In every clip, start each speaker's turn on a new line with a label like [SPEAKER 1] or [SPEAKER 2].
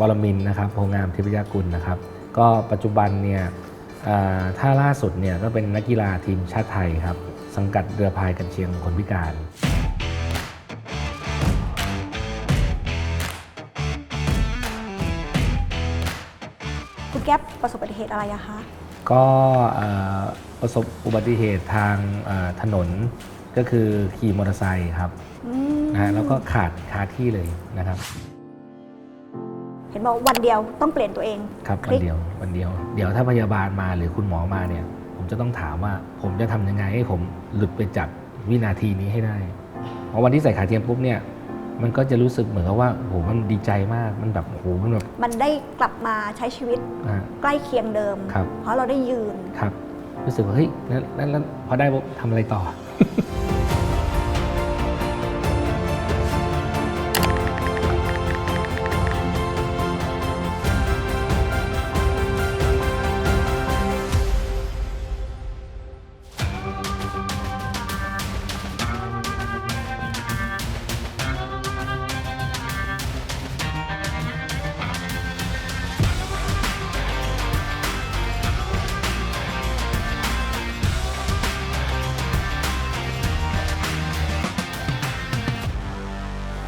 [SPEAKER 1] บรมินทร์นะครับโพงามทิพยากุลนะครับ ก็ปัจจุบันเนี่ยเอ่อถ้าล่าสุดเนี่ยก็เป็นนักกีฬาทีมชาติไทยครับ สังกัดเรือพายกันเชียงคนพิการ
[SPEAKER 2] คุณแก๊ปประสบอุบัติเหตุอะไรอะคะ
[SPEAKER 1] ก็เอ่อประสบอุบัติเหตุทางเอ่อถนนก็คือขี่มอเตอร์ไซค์ครับ
[SPEAKER 2] อืม
[SPEAKER 1] นะฮะแล้วก็ขาดคาที่เลยนะครับ
[SPEAKER 2] เห็นบอกวันเดียวต้องเปลี่ยนตัวเอง
[SPEAKER 1] ครับ
[SPEAKER 2] ค
[SPEAKER 1] วั
[SPEAKER 2] ลิ
[SPEAKER 1] น
[SPEAKER 2] ก
[SPEAKER 1] เดียววันเดียว เดี๋ยวถ้าพยาบาลมาหรือคุณหมอมาเนี่ย ผมจะต้องถามว่าผมจะทำยังไงให้ผมหลุดไปจากวินาทีนี้ให้ได้เพราะวันที่ใส่ขาเทียมปุ๊บเนี่ยมันก็จะรู้สึกเหมือนกับว่าโอ้โหมันดีใจมากมันแบบโอ้โหมันแบบ
[SPEAKER 2] มันได้กลับมาใช้ชีวิต
[SPEAKER 1] อ่า
[SPEAKER 2] ใกล้เคียงเดิม
[SPEAKER 1] ครับ
[SPEAKER 2] เพราะเราได้ยืน
[SPEAKER 1] ครับ รู้สึกว่าเฮ้ยแล้วแล้วแล้วพอได้ปุ๊บทำอะไรต่อ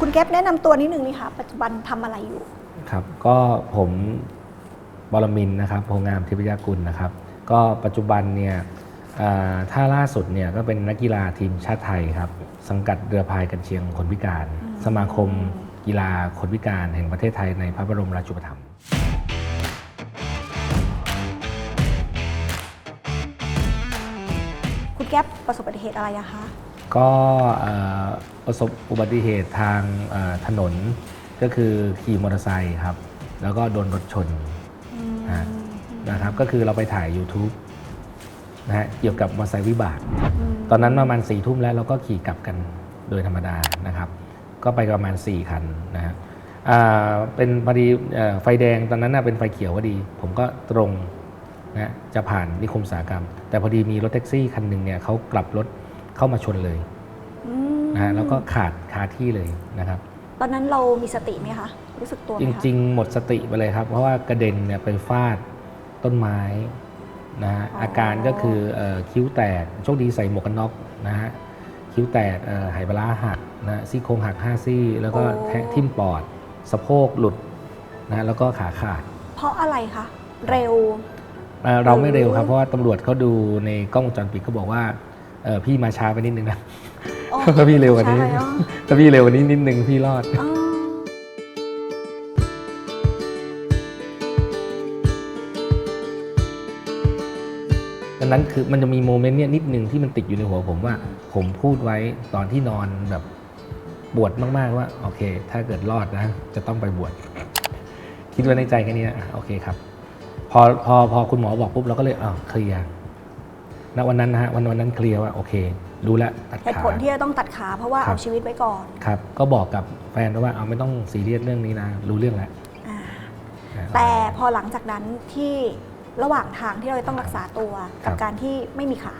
[SPEAKER 2] คุณแก๊ปแนะนำตัวนิดนึงนี่ค่ะ ปัจจุบันทำอะไรอยู่
[SPEAKER 1] ครับก็ผมบรมินทร์นะครับโพงามทิพยากุลนะครับ ก็ปัจจุบันเนี่ยเอ่อถ้าล่าสุดเนี่ยก็เป็นนักกีฬาทีมชาติไทยครับ สังกัดเรือพายกันเชียงคนพิการ
[SPEAKER 2] อืม
[SPEAKER 1] สมาคมกีฬาคนพิการแห่งประเทศไทยในพระบรมราชูปถัมภ์
[SPEAKER 2] คุณแก๊ปประสบอุบัติเหตุอะไรอะคะ
[SPEAKER 1] ก็เอ่อประสบอุบัติเหตุทางเอ่อถนนก็คือขี่มอเตอร์ไซค์ครับ แล้วก็โดนรถชน
[SPEAKER 2] อืม
[SPEAKER 1] ฮะนะครับก็คือเราไปถ่าย YouTube นะฮะเกี่ยวกับมอเตอร์ไซค์วิบาก
[SPEAKER 2] ม
[SPEAKER 1] ตอนนั้นประมาณสี่ทุ่มแล้วเราก็ขี่กลับกันโดยธรรมดานะครับ ก็ไปประมาณ 4 คันนะฮะอ่าเป็นพอดีเอ่อไฟแดงตอนนั้นน่ะเป็นไฟเขียวพอดี ผมก็ตรงนะจะผ่านนิคมอุตสาหกรรม แต่พอดีมีรถแท็กซี่คันหนึ่งเนี่ยเขากลับรถ เข้ามาชนเลย
[SPEAKER 2] อืม
[SPEAKER 1] นะฮะแล้วก็ขาดคาที่เลยนะครับ
[SPEAKER 2] ตอนนั้นเรามีสติไหมคะ รู้สึกตัวไห
[SPEAKER 1] จ
[SPEAKER 2] มคะ
[SPEAKER 1] ริง ๆ หมดสติไปเลยครับ เพราะว่ากระเด็นเนี่ยไปฟาดต้นไม้นะฮะอาการก็คือเอ่อคิ้วแตกโชคดีใส่หมวกกันน็อกนะฮะคิ้วแตกเอ่อไหปลาร้าหักนะซี่โครงหัก5ซี่ แล้วก็แทะทิ่มปอด สะโพกหลุดนะแล้วก็ขาขาด
[SPEAKER 2] เพราะอะไรคะ เร็ว
[SPEAKER 1] เอ่อเราไม่เร็วครับ
[SPEAKER 2] โอ้
[SPEAKER 1] เพราะว่าตำรวจเขาดูในกล้องวงจรปิดเขาบอกว่า เอ่อพี่มาช้าไปนิดนึงนะ
[SPEAKER 2] อ๋อ
[SPEAKER 1] ถ้าพี่เร็วกว่านี้
[SPEAKER 2] ใช่อ๋อ
[SPEAKER 1] ถ้าพี่เร็วกว่านี้นิดนึงพี่รอด
[SPEAKER 2] อ๋อ
[SPEAKER 1] ดังนั้นคือมันจะมีโมเมนต์เนี้ยนิดนึงที่มันติดอยู่ในหัวผมว่า ผมพูดไว้ตอนที่นอนแบบบวชมาก ๆ ว่า โอเค ถ้าเกิดรอดนะ จะต้องไปบวชคิดไว้ในใจแค่นี้นะอะโอเคครับ พอพอพอคุณหมอบอกปุ๊บเราก็เลยอ้าวเคลียร์ ณวันนั้นนะฮะวันวันนั้นเคลียร์ว่าโอเครู้แล้วตัด
[SPEAKER 2] เหตุ
[SPEAKER 1] ขา
[SPEAKER 2] ผลที่จะต้องตัดขาเพราะว่า
[SPEAKER 1] ครับ
[SPEAKER 2] เอาชีวิตไว้ก่อน
[SPEAKER 1] ครับ ก็บอกกับแฟนว่าเอาไม่ต้องซีเรียสเรื่องนี้นะ รู้เรื่องแล้ว
[SPEAKER 2] อ่า
[SPEAKER 1] อ่า
[SPEAKER 2] แต่พอหลังจากนั้นที่ระหว่างทางที่เราจะต้องรักษาตัว
[SPEAKER 1] ครั
[SPEAKER 2] กับบการที่ไม่มีขา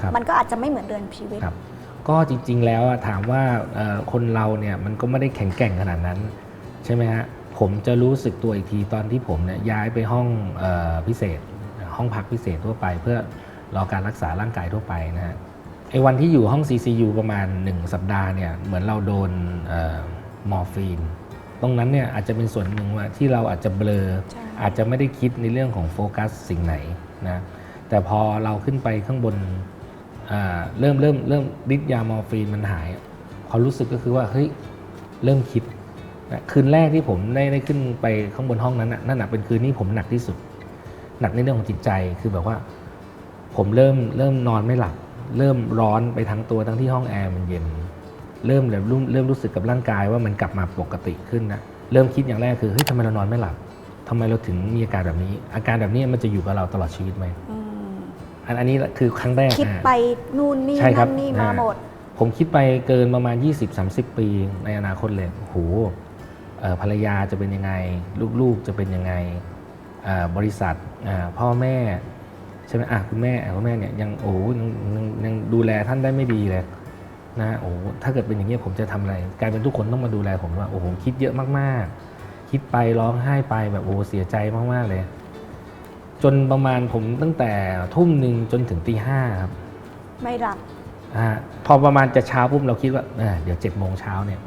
[SPEAKER 1] ครับ
[SPEAKER 2] มันก็อาจจะไม่เหมือนเดินชีวิต
[SPEAKER 1] ครับ ก็จริง ๆ แล้วอะถามว่าเอ่อคนเราเนี่ยมันก็ไม่ได้แข็งแกร่งขนาดนั้น ใช่ไหมฮะผมจะรู้สึกตัวอีกทีตอนที่ผมเนี่ยย้ายไปห้องเออพิเศษ ห้องพักพิเศษทั่วไปเพื่อ รอการรักษาร่างกายทั่วไปนะฮะไอ้วันที่อยู่ห้อง CCU ประมาณ 1 สัปดาห์เนี่ยเหมือนเราโดนเออมอร์ฟีนตรงนั้นเนี่ยอาจจะเป็นส่วนหนึ่งว่าที่เราอาจจะเบลอ
[SPEAKER 2] ใช่
[SPEAKER 1] อาจจะไม่ได้คิดในเรื่องของโฟกัสสิ่งไหนนะแต่พอเราขึ้นไปข้างบนอ่าเริ่มเริ่มเริ่มฤทธิ์ยามอร์ฟีนมันหายความรู้สึกก็คือว่าเฮ้ยเริ่มคิดนะคืนแรกที่ผมได้ได้ขึ้นไปข้างบนห้องนั้นน่ะนั่นน่ะเป็นคืนที่ผมหนักที่สุด หนักในเรื่องของจิตใจคือแบบว่า ผมเริ่มเริ่มนอนไม่หลับ เริ่มร้อนไปทั้งตัวทั้งที่ห้องแอร์มันเย็น เริ่มแบบรู้เริ่มรู้สึกกับร่างกายว่ามันกลับมาปกติขึ้นนะเริ่มคิดอย่างแรกคือเฮ้ยทำไมเรานอนไม่หลับทำไมเราถึงมีอาการแบบนี้ อาการแบบนี้มันจะอยู่กับเราตลอดชีวิตไหม
[SPEAKER 2] อืม
[SPEAKER 1] อันอันนี้คือครั้งแรก
[SPEAKER 2] คิด
[SPEAKER 1] นะ
[SPEAKER 2] ไปนู่นนี่
[SPEAKER 1] ใช่ครั
[SPEAKER 2] นั่
[SPEAKER 1] บ
[SPEAKER 2] นนี่มา
[SPEAKER 1] อ่า
[SPEAKER 2] หมด
[SPEAKER 1] ผมคิดไปเกินประมาณ 20-30 ปี ในอนาคตเลยโอ้โหเอ่อภรรยาจะเป็นยังไง ลูกๆจะเป็นยังไงอ่าบริษัทอ่าพ่อแม่ ใช่ไหมอะคุณแม่อะคุณแม่เนี่ยยังโอ้โหยังยังยังดูแลท่านได้ไม่ดีเลยนะโอ้โหถ้าเกิดเป็นอย่างนี้ยผมจะทำอะไรกลายเป็นทุกคนต้องมาดูแลผมว่าโอ้โหคิดเยอะมากๆ คิดไปร้องไห้ไปแบบโอ้เสียใจมากๆเลย จนประมาณผมตั้งแต่ทุ่มหนึ่งจนถึงตีห้าครับ
[SPEAKER 2] ไม่หลับ
[SPEAKER 1] อ่าพอประมาณจะเช้าปุ๊บเราคิดว่าเออเดี๋ยวเจ็ดโมงเช้าเนี่ย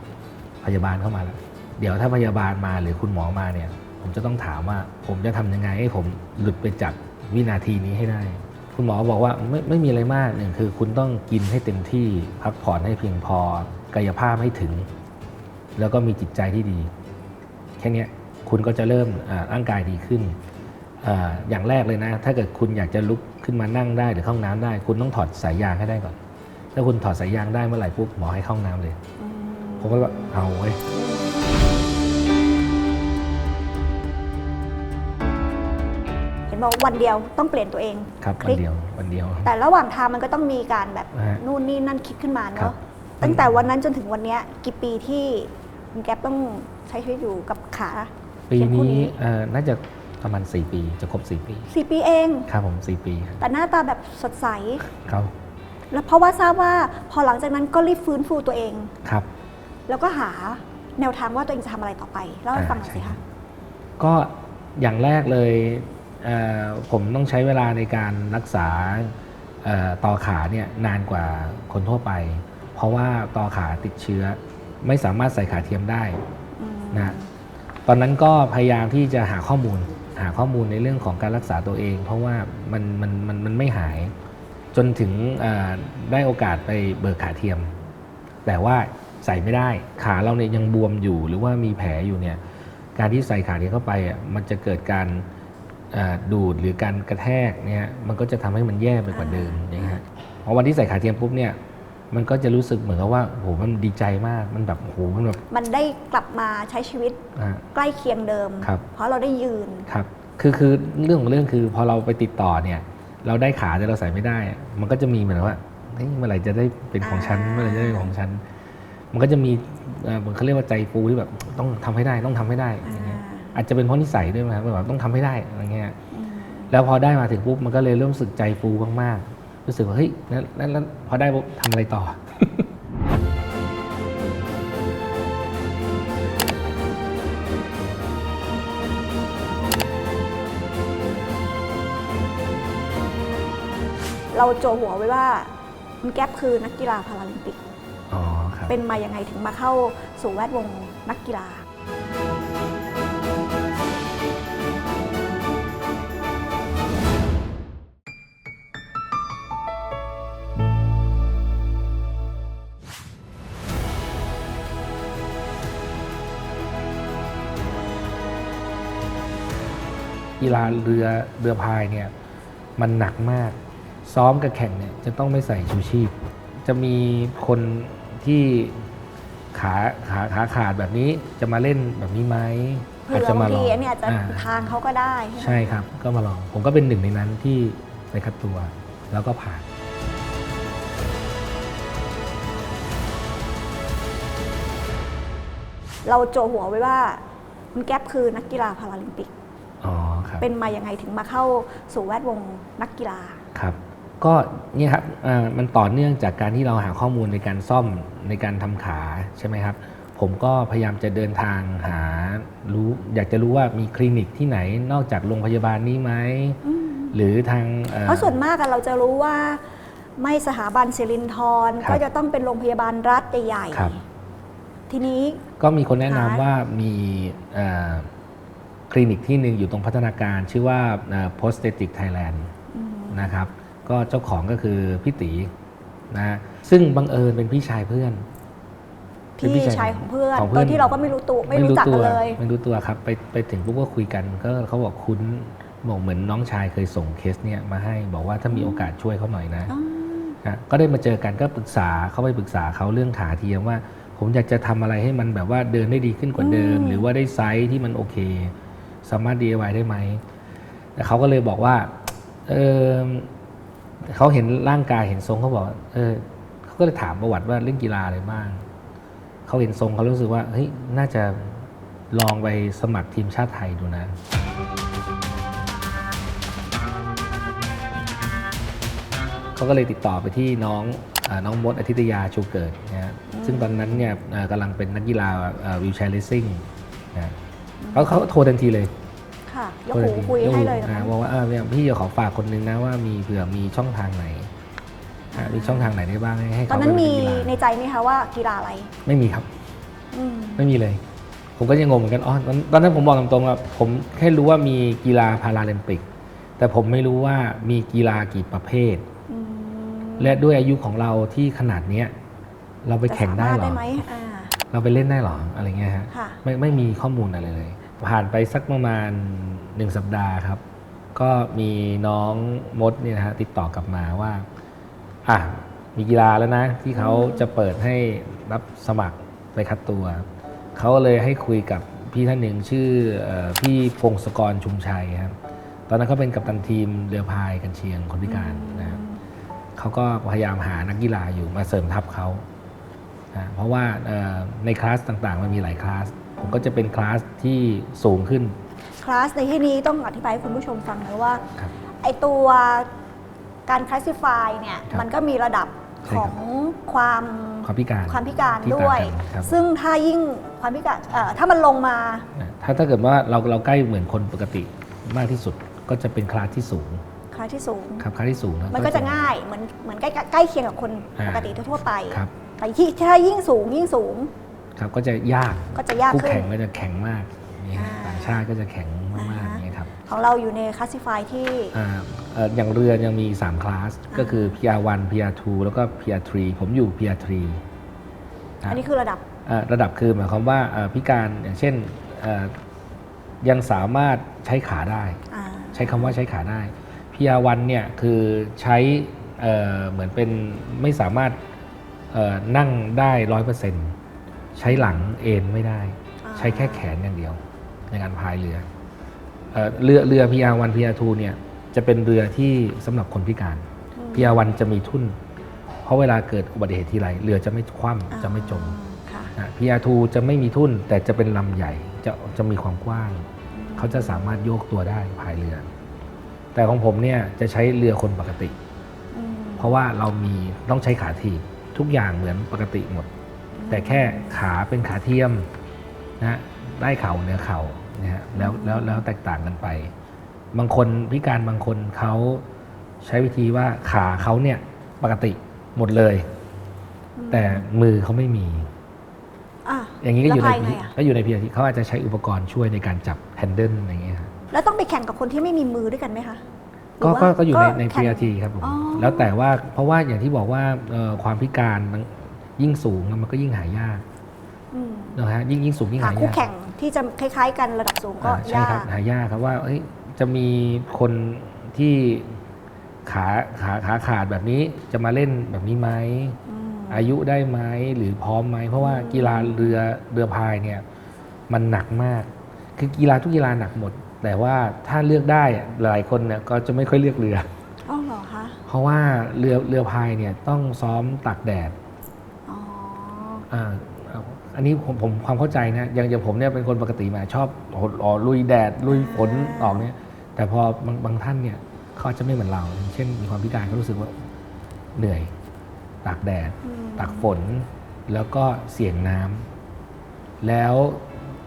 [SPEAKER 1] พยาบาลเข้ามาแล้วเดี๋ยวถ้าพยาบาลมาหรือคุณหมอมาเนี่ย ผมจะต้องถามว่าผมจะทำยังไงให้ผมหลุดไปจาก วินาทีนี้ให้ได้ คุณหมอบอกว่าไม่ไม่มีอะไรมากหนึ่งคือคุณต้องกินให้เต็มที่พักผ่อนให้เพียงพอกายภาพให้ถึง แล้วก็มีจิตใจที่ดี แค่เนี้ยคุณก็จะเริ่มอ่าร่างกายดีขึ้นออย่างแรกเลยนะ ถ้าเกิดคุณอยากจะลุกขึ้นมานั่งได้หรือเข้าห้องน้ำได้ คุณต้องถอดสายยางให้ได้ก่อน ถ้าคุณถอดสายยางได้เมื่อไหร่ปุ๊บหมอให้เข้าห้องน้ำเลย ผมก็แบบเอาเว้ย
[SPEAKER 2] บอกวันเดียวต้องเปลี่ยนตัวเอง
[SPEAKER 1] ครับ
[SPEAKER 2] ค
[SPEAKER 1] วั
[SPEAKER 2] ลิ
[SPEAKER 1] น
[SPEAKER 2] ก
[SPEAKER 1] เดียววันเดียว
[SPEAKER 2] แต่ระหว่างทางมันก็ต้องมีการแบบ
[SPEAKER 1] อ่าฮะ
[SPEAKER 2] นู่นนี่นั่นคิดขึ้นมา
[SPEAKER 1] ครั
[SPEAKER 2] เนาะ
[SPEAKER 1] บ
[SPEAKER 2] ตั้งแต่วันนั้นจนถึงวันเนี้ยกี่ปีที่คุณแก๊ปต้องใช้ชีวิตอยู่กับขา
[SPEAKER 1] ปี
[SPEAKER 2] เขียคู่
[SPEAKER 1] นี้เอ่อน่าจะประมาณ 4 ปีจะครบ 4 ปี
[SPEAKER 2] สี่ปีเอง
[SPEAKER 1] ครับผม4ปีครับ
[SPEAKER 2] แต่หน้าตาแบบสดใส
[SPEAKER 1] ครับ
[SPEAKER 2] แล้วเพราะว่าทราบว่าพอหลังจากนั้นก็รีบฟื้นฟูตัวเอง
[SPEAKER 1] ครับ
[SPEAKER 2] แล้วก็หาแนวทางว่าตัวเองจะทำอะไรต่อไปเล่าให้ฟังหน่อยสิ
[SPEAKER 1] อ่าใช่ครั
[SPEAKER 2] คะ
[SPEAKER 1] บก็อย่างแรกเลยเอ่อ ผมต้องใช้เวลาในการรักษาเอ่อต่อขาเนี่ยนานกว่าคนทั่วไป เพราะว่าต่อขาติดเชื้อ ไม่สามารถใส่ขาเทียมได้
[SPEAKER 2] อืม
[SPEAKER 1] นะตอนนั้นก็พยายามที่จะหาข้อมูลหาข้อมูลในเรื่องของการรักษาตัวเอง เพราะว่ามันมันมันมันไม่หาย จนถึงเอ่อได้โอกาสไปเบิกขาเทียม แต่ว่าใส่ไม่ได้ขาเราเนี่ยยังบวมอยู่หรือว่ามีแผลอยู่เนี่ยการที่ใส่ขาเทียมเข้าไปอะมันจะเกิดการเอ่อ ดูดหรือการกระแทกเนี่ยมันก็จะทำให้มันแย่ไปกว่าเดิมอย่างเงี้ยฮะพอวันที่ใส่ขาเทียมปุ๊บเนี่ยมันก็จะรู้สึกเหมือนกับว่าโอ้โหมันดีใจมากมันแบบโอ้โหมันแบบ
[SPEAKER 2] มันได้กลับมาใช้ชีวิต
[SPEAKER 1] อ่า
[SPEAKER 2] ใกล้เคียงเดิม
[SPEAKER 1] ครับ
[SPEAKER 2] เพราะเราได้ยืน
[SPEAKER 1] ครับคือคือเรื่องของเรื่องคือพอเราไปติดต่อเนี่ย เราได้ขาแต่เราใส่ไม่ได้ มันก็จะมีเหมือนว่าเฮ้ยเมื่อไหร่จะได้เป็นของฉัน
[SPEAKER 2] อ่า
[SPEAKER 1] เมื่อไหร่จะได้เป็นของฉันมันก็จะมีเอ่อเขาเรียกว่าใจฟูที่แบบต้องทำให้ได้ต้องทำให้ได้อย่างเงี้ย อาจจะเป็นเพราะนิสัยด้วยมั้งครับแบบต้องทำให้ได้อะไรเงี้ย
[SPEAKER 2] อืม
[SPEAKER 1] แล้วพอได้มาถึงปุ๊บมันก็เลยเริ่มรู้สึกใจฟูมากๆรู้สึกว่าเฮ้ยแล้วแล้วแล้วพอได้ปุ๊บทำอะไรต่อ
[SPEAKER 2] เราโจหัวไว้ว่าคุณแก๊ปคือนักกีฬาพาราลิมปิก
[SPEAKER 1] อ๋อครับ
[SPEAKER 2] เป็นมายังไงถึงมาเข้าสู่แวดวงนักกีฬา
[SPEAKER 1] กีฬาเรือเรือพายเนี่ยมันหนักมาก ซ้อมกับแข่งเนี่ยจะต้องไม่ใส่ชูชีพ จะมีคนที่ขาขาขาขาดแบบนี้จะมาเล่นแบบนี้ไหม
[SPEAKER 2] เผื่อบางทีอันเนี่ยอาจจะ
[SPEAKER 1] อ่า
[SPEAKER 2] ทางเขาก็ได้ใช่ไหม
[SPEAKER 1] ใช่ครับ ก็มาลอง ผมก็เป็นหนึ่งในนั้นที่ไปคัดตัว แล้วก็ผ่าน
[SPEAKER 2] เราโจหัวไว้ว่า คุณแก๊ปคือนักกีฬาพาราลิมปิก
[SPEAKER 1] อ๋อครับ
[SPEAKER 2] เป็นมายังไงถึงมาเข้าสู่แวดวงนักกีฬา
[SPEAKER 1] ครับก็เนี่ยครับอ่ามันต่อเนื่องจากการที่เราหาข้อมูลในการซ่อมในการทำขาใช่ไหมครับ ผมก็พยายามจะเดินทางหารู้ อยากจะรู้ว่ามีคลินิกที่ไหนนอกจากโรงพยาบาลนี้ไหม
[SPEAKER 2] อืม
[SPEAKER 1] หรือทางอ่อ
[SPEAKER 2] เพราะส่วนมากอะเราจะรู้ว่าไม่สถาบันศิรินทร
[SPEAKER 1] ครับ
[SPEAKER 2] ก็จะต้องเป็นโรงพยาบาลรัฐใหญ่
[SPEAKER 1] ครับ
[SPEAKER 2] ๆทีนี้
[SPEAKER 1] ก็มีคนแนะนำ
[SPEAKER 2] หา
[SPEAKER 1] ว่ามีเอ่อ คลินิกที่หนึ่งอยู่ตรงพัฒนาการชื่อว่าเอ่อ Prosthetic Thailand
[SPEAKER 2] อืม
[SPEAKER 1] นะครับ ก็เจ้าของก็คือพี่ตีนะซึ่งบังเอิญเป็นพี่ชายเพื่อนเป็น
[SPEAKER 2] พี่ชายของเพื่อน
[SPEAKER 1] ของ
[SPEAKER 2] โด
[SPEAKER 1] เพื่อยน
[SPEAKER 2] ที่เราก็ไม่รู้ตัวไม่รู้จัก
[SPEAKER 1] ตั
[SPEAKER 2] กัน
[SPEAKER 1] ว
[SPEAKER 2] เลย
[SPEAKER 1] ไม่รู้ตัวครับ ไปไปถึงปุ๊บก็คุยกันก็เขาบอกคุ้นบอกเหมือนน้องชายเคยส่งเคสเนี่ยมาให้บอกว่าถ้ามีโอกาสช่วยเขาหน่อยนะ
[SPEAKER 2] อ๋อ
[SPEAKER 1] นะก็ได้มาเจอกันก็ปรึกษาเขาไปปรึกษาเขาเรื่องขาเทียมว่า ผมอยากจะทำอะไรให้มันแบบว่าเดินได้ดีขึ้นกว่าเดิม หรือว่าได้ไซส์ที่มันโอเค สามารถ DIY ได้ไหม แต่เขาก็เลยบอกว่า เออเขาเห็นร่างกายเห็นทรงเขาบอก เออเขาก็เลยถามประวัติว่าเล่นกีฬาอะไรบ้าง เขาเห็นทรงเขารู้สึกว่า เฮ้ย น่าจะลองไปสมัครทีมชาติไทยดูนะเขาก็เลยติดต่อไปที่น้องอน้องมดอาทิตยาชูเกิดนะฮะซึ่งตอนนั้นเนี่ยกำลังเป็นนักกีฬาวิวแชร์เลสซิ่งนะเขาเขาโทรทันทีเลย
[SPEAKER 2] ยก
[SPEAKER 1] โทร
[SPEAKER 2] หู
[SPEAKER 1] ทันที
[SPEAKER 2] คุย
[SPEAKER 1] ก
[SPEAKER 2] ให้
[SPEAKER 1] หู
[SPEAKER 2] เลยนะ
[SPEAKER 1] อ่า
[SPEAKER 2] คะ
[SPEAKER 1] บอกว่าเออเนี่ยพี่จะขอฝากคนนึงนะว่ามีเผื่อมีช่องทางไหนอะมีช่องทางไหนได้บ้างให้ให้
[SPEAKER 2] ต
[SPEAKER 1] เขา
[SPEAKER 2] อนนั้น
[SPEAKER 1] ไปเป็
[SPEAKER 2] มี
[SPEAKER 1] กีฬา
[SPEAKER 2] ในใจไหมคะว่ากีฬาอะไร
[SPEAKER 1] ไม่มีครับ
[SPEAKER 2] อืม
[SPEAKER 1] ไม่มีเลย ผมก็ยังงงเหมือนกันอ๋อตอนตอนนั้นผมบอกตรงๆว่าผมแค่รู้ว่ามีกีฬาพาราลิมปิก แต่ผมไม่รู้ว่ามีกีฬากี่ประเภท
[SPEAKER 2] อืม
[SPEAKER 1] และด้วยอายุของเราที่ขนาดเนี้ยเราไปแข่งได้
[SPEAKER 2] จะ
[SPEAKER 1] เหร
[SPEAKER 2] สา
[SPEAKER 1] อ
[SPEAKER 2] มารถได้ไหมอ่า
[SPEAKER 1] เราไปเล่นได้เหรออะไรเงี้ยฮะ
[SPEAKER 2] ค่ะ
[SPEAKER 1] ไม่ไม่มีข้อมูลอะไรเลย ผ่านไปสักประมาณหนึ่งสัปดาห์ครับ ก็มีน้องมดเนี่ยนะฮะติดต่อกลับมาว่าอะมีกีฬาแล้วนะ ที่เขาจะเปิดให้รับสมัครไปคัดตัว เขาก็เลยให้คุยกับพี่ท่านหนึ่งชื่อเออพี่พงศกรชุมชัยครับตอนนั้นเขาเป็นกัปตันทีมเรือพายกันเชียงคนพิการนะครับเขาก็พยายามหานักกีฬาอยู่มาเสริมทัพเขานะเพราะว่าเอ่อในคลาสต่างๆ มันมีหลายคลาสผม ก็จะเป็นคลาสที่สูงขึ้น
[SPEAKER 2] คลาสในที่นี้ต้องอธิบายให้คุณผู้ชมฟังนะว่า
[SPEAKER 1] ครับ
[SPEAKER 2] ไอตัวการคลาสสิฟายเนี่ย
[SPEAKER 1] ครับ
[SPEAKER 2] มันก็มีระดับ
[SPEAKER 1] ใช่
[SPEAKER 2] ข
[SPEAKER 1] ครั
[SPEAKER 2] อบ งความ
[SPEAKER 1] ความพิการ
[SPEAKER 2] ความพิการ
[SPEAKER 1] ที่
[SPEAKER 2] ด้วย
[SPEAKER 1] ต่างกันครับ
[SPEAKER 2] ซึ่งถ้ายิ่งความพิการเอ่อถ้ามันลงมา
[SPEAKER 1] นะถ้าถ้าเกิดว่าเราเราใกล้เหมือนคนปกติมากที่สุดก็จะเป็นคลาสที่สูง
[SPEAKER 2] คลาสที่สูง
[SPEAKER 1] ครับคลาสที่สูงนะ
[SPEAKER 2] มันก็จะง่ายเหมือนเหมือนใกล้ใกล้เคียงกับคน
[SPEAKER 1] อ่า
[SPEAKER 2] ปกติทั่วๆไป
[SPEAKER 1] ครับ
[SPEAKER 2] แต่ที่ถ้ายิ่งสูงยิ่งสูง
[SPEAKER 1] ครับก็จะยาก
[SPEAKER 2] ก็จะยาก
[SPEAKER 1] คู่
[SPEAKER 2] ขึ้น
[SPEAKER 1] แข่งก็จะแข็งมากนี่ฮะ
[SPEAKER 2] อ่า
[SPEAKER 1] ต่างชาติก็จะแข็งมากๆ
[SPEAKER 2] อ่าฮะ
[SPEAKER 1] อย่างนี้ยครับ
[SPEAKER 2] ของเราอยู่ในคลาสสิฟายที่
[SPEAKER 1] อ่าเอ่ออย่างเรือยังมี 3 คลาส ก็คือ PR1 PR2 แล้วก็ PR3 ผมอยู่ PR3 นะ
[SPEAKER 2] อันนี้คือระดับ
[SPEAKER 1] อ่าระดับคือหมายความว่าเอ่อพิการอย่างเช่นเอ่อยังสามารถใช้ขาได้
[SPEAKER 2] อ่า
[SPEAKER 1] ใช้คำว่าใช้ขาได้ PR1 เนี่ยคือใช้เอ่อเหมือนเป็นไม่สามารถเอ่อนั่งได้ร้อยเปอร์เซ็นต์ ใช้หลังเอนไม่ได้
[SPEAKER 2] อ่า
[SPEAKER 1] ใช้แค่แขนอย่างเดียว ในการพายเรือเอ่อเรือเรือ PR1 PR2 เนี่ยจะเป็นเรือที่สำหรับคนพิการ PR1 จะมีทุ่น เพราะเวลาเกิดอุบัติเหตุทีไรเรือจะไม่คว่ำจะไม่จม
[SPEAKER 2] ค่ะ
[SPEAKER 1] นะ PR2 จะไม่มีทุ่น แต่จะเป็นลำใหญ่จะจะมีความกว้าง เขาจะสามารถโยกตัวได้พายเรือ แต่ของผมเนี่ยจะใช้เรือคนปกติ
[SPEAKER 2] อืม
[SPEAKER 1] เพราะว่าเรามีต้องใช้ขาถีบทุกอย่างเหมือนปกติหมด แต่แค่ขาเป็นขาเทียมนะได้เข่าเหนือเข่านะฮะแล้วแล้วแล้วแตกต่างกันไป บางคนพิการบางคนเขาใช้วิธีว่าขาเขาเนี่ยปกติหมดเลย แต่มือเขาไม่มี
[SPEAKER 2] อะ
[SPEAKER 1] อย่างนี้ก็อยู่ใน
[SPEAKER 2] แล้วพายไงอะ
[SPEAKER 1] ก็อยู่ในพีอาทีเขาอาจจะใช้อุปกรณ์ช่วยในการจับแฮนเดิลอะไรอย่างเงี้ยครับ
[SPEAKER 2] แล้วต้องไปแข่งกับคนที่ไม่มีมือด้วยกันไหมคะหรื
[SPEAKER 1] ก็
[SPEAKER 2] ว่า
[SPEAKER 1] ก็ก็อยู่ในใน
[SPEAKER 2] แข่ง
[SPEAKER 1] PRT ครับผม
[SPEAKER 2] อ๋อ
[SPEAKER 1] แล้วแต่ว่าเพราะว่าอย่างที่บอกว่าเอ่อความพิการมัน ยิ่งสูงมันก็ยิ่งหายาก
[SPEAKER 2] อืม
[SPEAKER 1] นะฮะยิ่งยิ่งสูงยิ่ง
[SPEAKER 2] หา
[SPEAKER 1] หาย
[SPEAKER 2] คู่
[SPEAKER 1] ยาก
[SPEAKER 2] แข่งที่จะคล้าย ๆ กันระดับสูงก็
[SPEAKER 1] อ่าใช่
[SPEAKER 2] ยา
[SPEAKER 1] ครับ
[SPEAKER 2] ก
[SPEAKER 1] หายากครับว่าเอ้ยจะมีคนที่ขาขาขาขาดแบบนี้จะมาเล่นแบบนี้ไหม
[SPEAKER 2] อืม
[SPEAKER 1] อายุได้ไหมหรือพร้อมไหมเพราะว่ากีฬาเรือเรือพายเนี่ยมันหนักมาก คือกีฬาทุกกีฬาหนักหมด แต่ว่าถ้าเลือกได้อะหลายคนเนี่ยก็จะไม่ค่อยเลือกเรือ
[SPEAKER 2] อ๋อเหรอคะ
[SPEAKER 1] เพราะว่าเรือเรือพายเนี่ยต้องซ้อมตากแดด
[SPEAKER 2] อ๋อ
[SPEAKER 1] อ่าอันนี้ผมผมความเข้าใจนะอย่างอย่างผมเนี่ยเป็นคนปกติมาชอบโหออกลุยแดดลุยฝนออกเนี่ย แต่พอบางบางท่านเนี่ยเขาอาจจะไม่เหมือนเราอย่างเช่นมีความพิการเขารู้สึกว่าเหนื่อยตากแดด
[SPEAKER 2] อืม
[SPEAKER 1] ตากฝน แล้วก็เสี่ยงน้ำแล้ว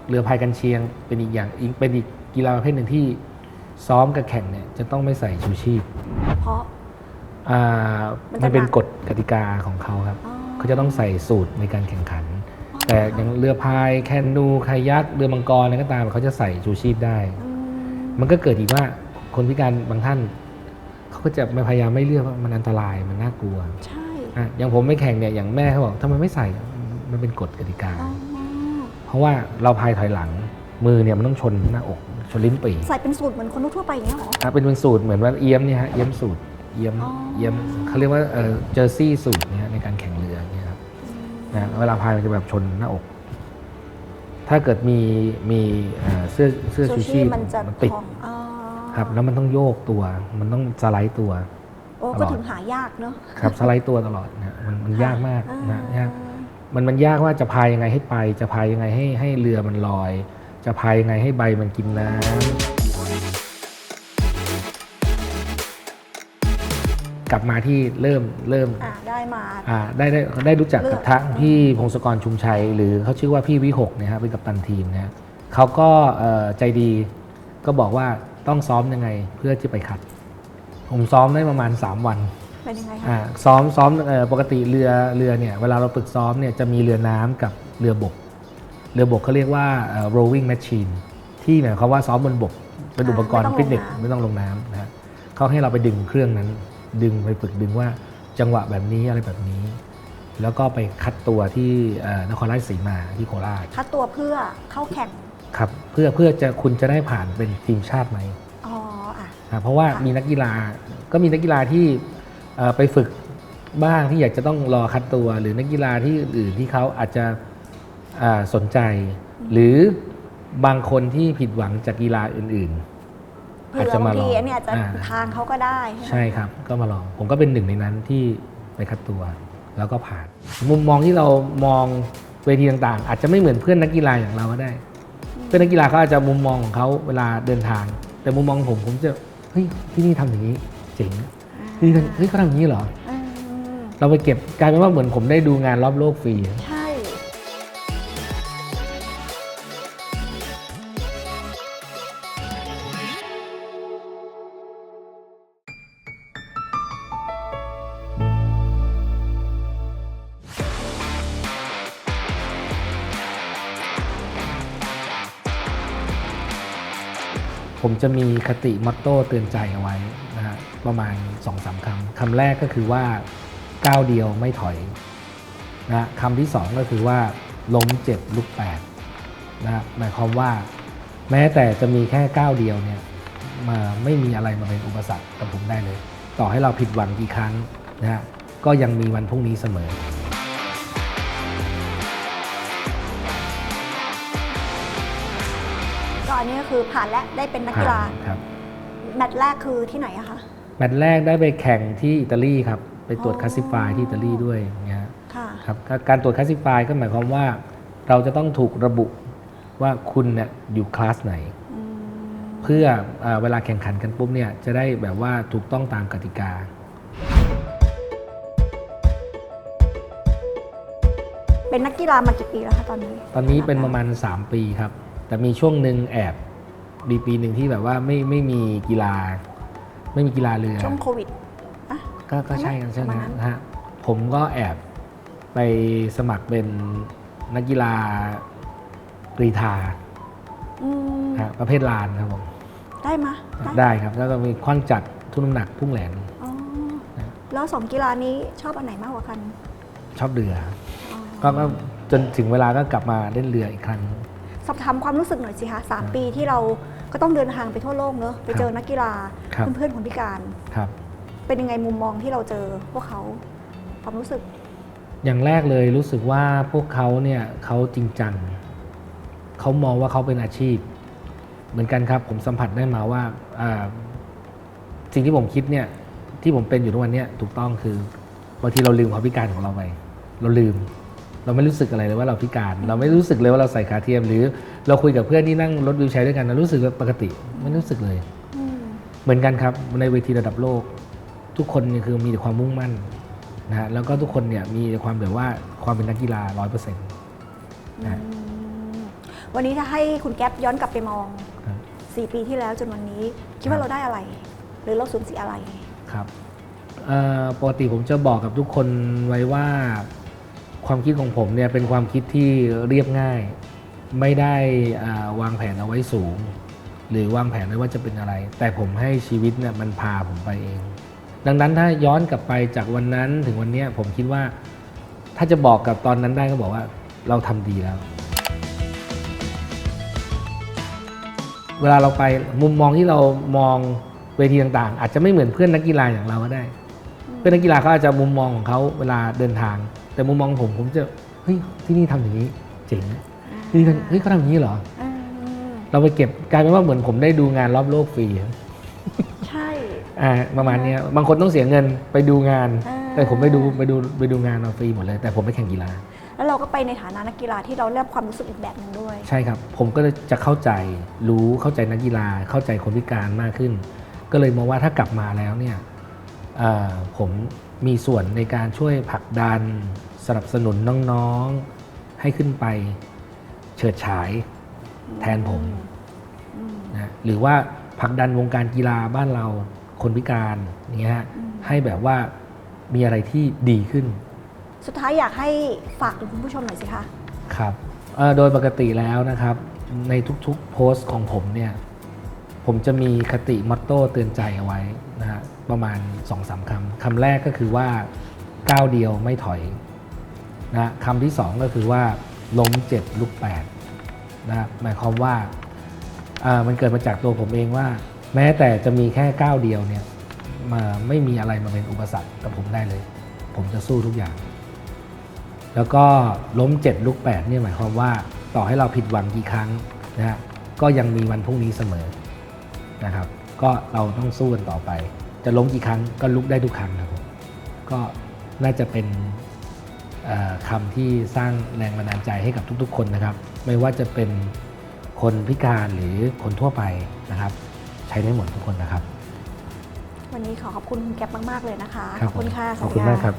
[SPEAKER 1] เรือพายกันเชียงเป็นอีกอย่างอีกเป็นอีกกีฬาประเภทหนึ่งที่ซ้อมกับแข่งเนี่ยจะต้องไม่ใส่ชูชีพ
[SPEAKER 2] เพราะ
[SPEAKER 1] อ่า
[SPEAKER 2] มันจะ
[SPEAKER 1] มันเป็น
[SPEAKER 2] หนัก
[SPEAKER 1] กฎกติกาของเขาครับ
[SPEAKER 2] อ๋อ
[SPEAKER 1] เขาจะต้องใส่สูตรในการแข่งขัน แต่อย่างเรือพายแคนูคายักเรือมังกรอะไรก็ตามเขาจะใส่ชูชีพได้
[SPEAKER 2] อืม
[SPEAKER 1] มันก็เกิดอีกว่าคนพิการบางท่าน เขาก็จะไม่พยายามไม่เลือกว่ามันอันตรายมันน่ากลัว
[SPEAKER 2] ใช่
[SPEAKER 1] อะอย่างผมไม่แข่งเนี่ยอย่างแม่เขาบอกทำไมไม่ใส่มันเป็นกฎกติกา
[SPEAKER 2] อ๋อ
[SPEAKER 1] เพราะว่าเราพายถอยหลังมือเนี่ยมันต้องชนหน้าอกชนลิ้นปี่
[SPEAKER 2] ใส่เป็นสูตรเหมือนคนทั่วๆไปอย่างเงี้ยเหรอ
[SPEAKER 1] อะเป็นเป็นสูตรเหมือนว่าเอี้ยมเนี่ยฮะเอี้ยมสูตร เอี้ยม
[SPEAKER 2] อ๋อ
[SPEAKER 1] เอี้ยมเขาเรียกว่าเออเจอร์ซี่สูตรเนี่ยในการแข่งเรือเนี่ยครับนะเวลาพายมันจะแบบชนหน้าอก ถ้าเกิดมีมีเอ่อเสื้อเสื้อชูชีพ
[SPEAKER 2] มันจะ
[SPEAKER 1] มันติด
[SPEAKER 2] ของอ๋อ
[SPEAKER 1] ครับแล้วมันต้องโยกตัว มันต้องสไลด์ตัว
[SPEAKER 2] โอ้
[SPEAKER 1] ตล
[SPEAKER 2] ก็
[SPEAKER 1] อด
[SPEAKER 2] ถึงหายากเนาะ
[SPEAKER 1] ครับสไลด์ตัวตลอดนะมันมันยากมาก
[SPEAKER 2] อ่
[SPEAKER 1] นะยากมันมันยากว่าจะพายยังไงให้ไป จะพายยังไงให้ให้เรือมันลอย จะพายยังไงให้ใบมันกินน้ำ กลับมาที่เริ่มเริ่ม
[SPEAKER 2] อ่าได้มา
[SPEAKER 1] อ่าได้ได้ได้รู้จักกับ
[SPEAKER 2] เลือก
[SPEAKER 1] ทั้งพี่พงศกรชุมชัย หรือเขาชื่อว่าพี่วิหกเนะฮะเป็นกัปตันทีมนะฮะเขาก็เอ่อใจดีก็บอกว่าต้องซ้อมยังไงเพื่อที่ไปคัด ผมซ้อมได้ประมาณ 3 วัน
[SPEAKER 2] เป็นยังไงคะ
[SPEAKER 1] อ่าซ้อมซ้อมเอ่อปกติเรือเรือเนี่ยเวลาเราฝึกซ้อมเนี่ยจะมีเรือน้ำกับเรือบก เรือบกเขาเรียกว่าเอ่อ rowing machine ที่หมายความว่าซ้อมบนบก เป็นอุปกรณ์ฟิตเนสไม่ต้องลงน้ำนะฮะเขาให้เราไปดึงเครื่องนั้น ดึงไปฝึกดึงว่าจังหวะแบบนี้อะไรแบบนี้ แล้วก็ไปคัดตัวที่เอ่อนครราชสีมาที่โคราช
[SPEAKER 2] คัดตัวเพื่อเข้าแข่ง
[SPEAKER 1] ครับเพื่อเพื่อจะคุณจะได้ผ่านเป็นทีมชาติไหม
[SPEAKER 2] อ๋ออะ
[SPEAKER 1] อ่าเพราะว่า
[SPEAKER 2] ค่ะ
[SPEAKER 1] มีนักกีฬาก็มีนักกีฬาที่เอ่อไปฝึกบ้างที่อยากจะต้องรอคัดตัว หรือนักกีฬาที่อื่นที่เขาอาจจะอ่าสนใจ หรือบางคนที่ผิดหวังจากกีฬาอื่น
[SPEAKER 2] เผื่อบางทีอันเนี้ยอาจจะ
[SPEAKER 1] อ่า
[SPEAKER 2] ทางเขาก็ได้
[SPEAKER 1] ๆ
[SPEAKER 2] ใช่
[SPEAKER 1] ใช่
[SPEAKER 2] ไหม
[SPEAKER 1] ครับ ก็มาลอง ผมก็เป็นหนึ่งในนั้นที่ไปคัดตัว แล้วก็ผ่าน มุมมองที่เรามองเวทีต่างๆ อาจจะไม่เหมือนเพื่อนนักกีฬาอย่างเราก็ได้ เพื่อนนักกีฬาเขาอาจจะมุมมองของเขาเวลาเดินทาง แต่มุมมองผมผมจะเฮ้ยที่นี่ทำอย่างนี้เจ๋งที่นี่เฮ้ยเขาทำอย่างนี้เหรอ
[SPEAKER 2] อืม
[SPEAKER 1] เราไปเก็บกลายเป็นว่าเหมือนผมได้ดูงานรอบโลกฟรี
[SPEAKER 2] ใช่
[SPEAKER 1] ผมจะมีคติมอตโต้เตือนใจเอาไว้นะฮะประมาณ2อสาคำคำแรกก็คือว่าก้าวเดียวไม่ถอยนะฮะคำที่สองก็คือว่าล้มเจ็บลุกแปดนะฮะหมายความว่า แม้แต่จะมีแค่ก้าวเดียวเนี่ยมาไม่มีอะไรมาเป็นอุปสรรคกับผมได้เลย ต่อให้เราผิดหวังกี่ครั้งนะฮะก็ยังมีวันพรุ่งนี้เสมอ
[SPEAKER 2] นนี้ก็คือผ่านและได้เป็นนักกีฬา
[SPEAKER 1] ครับ
[SPEAKER 2] แมตช์แรกคือที่ไหนอะคะ
[SPEAKER 1] แมตช์แรกได้ไปแข่งที่อิตาลีครับ ไปตรวจ
[SPEAKER 2] อ๋อ
[SPEAKER 1] คลาสสิฟายที่อิตาลีด้วยอย่างเงี้ย
[SPEAKER 2] ค่ะ
[SPEAKER 1] ครับก็การตรวจคลาสสิฟายก็หมายความว่า เราจะต้องถูกระบุว่าคุณเนี่ยอยู่คลาสไหน
[SPEAKER 2] อืม
[SPEAKER 1] เพื่อเออเวลาแข่งขันกันปุ๊บเนี่ยจะได้แบบว่าถูกต้องตามกติกา
[SPEAKER 2] เป็นนักกีฬามากี่ปีแล้วคะตอนนี้
[SPEAKER 1] ตอนนี้เป็นประมาณ 3 ปีครับ แต่มีช่วงหนึ่งแอบมีปีหนึ่งที่แบบว่าไม่ไม่มีกีฬา ไม่มีกีฬาเรือ
[SPEAKER 2] ช่วงโควิดอะ
[SPEAKER 1] ก็ก็ใช่กันใช่ไหม
[SPEAKER 2] ประมาณนั้น
[SPEAKER 1] นะฮะผมก็แอบไปสมัครเป็นนักกีฬากรีธา
[SPEAKER 2] อืม
[SPEAKER 1] ฮะประเภทลานครับผม
[SPEAKER 2] ได้มะ
[SPEAKER 1] ได้ครับ แล้วก็มีคว้างจักรทุ่นน้ำหนักพุ่งแหลน
[SPEAKER 2] อ๋อแล้วสองกีฬานี้ชอบอันไหนมากกว่ากัน
[SPEAKER 1] ชอบเรือ
[SPEAKER 2] อ๋อ
[SPEAKER 1] ก็ก็จนถึงเวลาก็กลับมาเล่นเรืออีกครั้ง
[SPEAKER 2] สอบถามความรู้สึกหน่อยสิคะสามปีที่เราก็ต้องเดินทางไปทั่วโลกเนอะไปเจอนักกีฬา
[SPEAKER 1] ครับ
[SPEAKER 2] เพื่อนๆคนพิการ
[SPEAKER 1] ครับ
[SPEAKER 2] เป็นยังไงมุมมองที่เราเจอพวกเขาความรู้สึก
[SPEAKER 1] อย่างแรกเลยรู้สึกว่าพวกเขาเนี่ยเขาจริงจังเขามองว่าเขาเป็นอาชีพ เหมือนกันครับ ผมสัมผัสได้มาว่าอ่าสิ่งที่ผมคิดเนี่ยที่ผมเป็นอยู่ทุกวันเนี้ถูกต้องคือบางทีเราลืมความพิการของเราไปเราลืม เราไม่รู้สึกอะไรเลยว่าเราพิการ เราไม่รู้สึกเลยว่าเราใส่ขาเทียม หรือเราคุยกับเพื่อนที่นั่งรถวิวแชร์ด้วยกันเรารู้สึกว่าปกติไม่รู้สึกเลย
[SPEAKER 2] อืม
[SPEAKER 1] เหมือนกันครับในเวทีระดับโลก ทุกคนเนี่ยคือมีแต่ความมุ่งมั่นนะฮะแล้วก็ทุกคนเนี่ยมีแต่ความแบบว่าความเป็นนักกีฬาร้อยเปอร์เซ็นต์นะ
[SPEAKER 2] อืมวันนี้ถ้าให้คุณแก๊ปย้อนกลับไปมอง
[SPEAKER 1] ครับ
[SPEAKER 2] 4ปีที่แล้วจนวันนี้ คิด
[SPEAKER 1] ครั
[SPEAKER 2] ว่า
[SPEAKER 1] บ
[SPEAKER 2] เราได้อะไร หรือเราสูญเสียอะไร
[SPEAKER 1] ครับเอ่อปกติผมจะบอกกับทุกคนไว้ว่า ความคิดของผมเนี่ยเป็นความคิดที่เรียบง่าย ไม่ได้อ่าวางแผนเอาไว้สูง หรือวางแผนไว้ว่าจะเป็นอะไร แต่ผมให้ชีวิตเนี่ยมันพาผมไปเอง ดังนั้นถ้าย้อนกลับไปจากวันนั้นถึงวันนี้ผมคิดว่าถ้าจะบอกกับตอนนั้นได้ก็บอกว่าเราทำดีแล้ว เวลาเราไปมุมมองที่เรามองเวทีต่างๆ อาจจะไม่เหมือนเพื่อนนักกีฬาอย่างเราก็ได้ พื่อนนักกีฬาเขาอาจจะมุมมองของเขาเวลาเดินทาง แต่มุมมองผมผมจะเฮ้ยที่นี่ทำอย่างนี้เจ๋งที่นี่เฮ้ยเขาทำอย่างนี้เหรอ
[SPEAKER 2] อืม
[SPEAKER 1] เราไปเก็บกลายเป็นว่าเหมือนผมได้ดูงานรอบโลกฟรี
[SPEAKER 2] ใช่
[SPEAKER 1] อ่าประมาณเนี้ยบางคนต้องเสียเงินไปดูงาน
[SPEAKER 2] อ่า
[SPEAKER 1] แต่ผมไปดูไปดูไปดูงานมาฟรีหมดเลย แต่ผมไม่แข่งกีฬา
[SPEAKER 2] แล้วเราก็ไปในฐานะนักกีฬาที่เราเรียกความรู้สึกอีกแบบหนึ่งด้วย
[SPEAKER 1] ใช่ครับ ผมก็เลยจะเข้าใจรู้เข้าใจนักกีฬาเข้าใจคนพิการมากขึ้น ก็เลยมองว่าถ้ากลับมาแล้วเนี่ยเอ่อ ผมมีส่วนในการช่วยผลักดัน สนับสนุนน้องๆให้ขึ้นไปเฉิดฉายแทนผม
[SPEAKER 2] อืม
[SPEAKER 1] นะหรือว่าผลักดันวงการกีฬาบ้านเราคนพิการอย่างเงี้ยฮะ
[SPEAKER 2] อืม
[SPEAKER 1] ให้แบบว่ามีอะไรที่ดีขึ้น
[SPEAKER 2] สุดท้ายอยากให้ฝากถึงคุณผู้ชมหน่อยสิคะ
[SPEAKER 1] ครับเอ่อโดยปกติแล้วนะครับ ในทุกๆโพสต์ของผมเนี่ย ผมจะมีคติมอตโต้เตือนใจเอาไว้นะฮะ ประมาณ2อสาคำคำแรกก็คือว่าก้าวเดียวไม่ถอยนะคำที่สองก็คือว่าล้มเจ็ดลุกแปดนะหมายความว่าามันเกิดมาจากตัวผมเองว่า แม้แต่จะมีแค่ก้าวเดียวเนี่ยมาไม่มีอะไรมาเป็นอุปสรรคกับผมได้เลย ผมจะสู้ทุกอย่าง แล้วก็ล้มเจ็ดลุกแปดเนี่ยหมายความว่าต่อให้เราผิดหวังกี่ครั้งนะก็ยังมีวันพรุ่งนี้เสมอนะครับ ก็เราต้องสู้กันต่อไป จะล้มกี่ครั้งก็ลุกได้ทุกครั้งครับผมก็น่าจะเป็นเอ่อคำที่สร้างแรงบันดาลใจให้กับทุกๆ คนนะครับ ไม่ว่าจะเป็นคนพิการหรือคนทั่วไปนะครับ ใช้ได้หมดทุกคนนะครับ
[SPEAKER 2] วันนี้ขอขอบคุณคุณแก๊ปมาก ๆ เลยนะคะ
[SPEAKER 1] ครับ
[SPEAKER 2] ขอบคุณค่ะ
[SPEAKER 1] ขอบคุณ
[SPEAKER 2] สวัสดี
[SPEAKER 1] มากครับ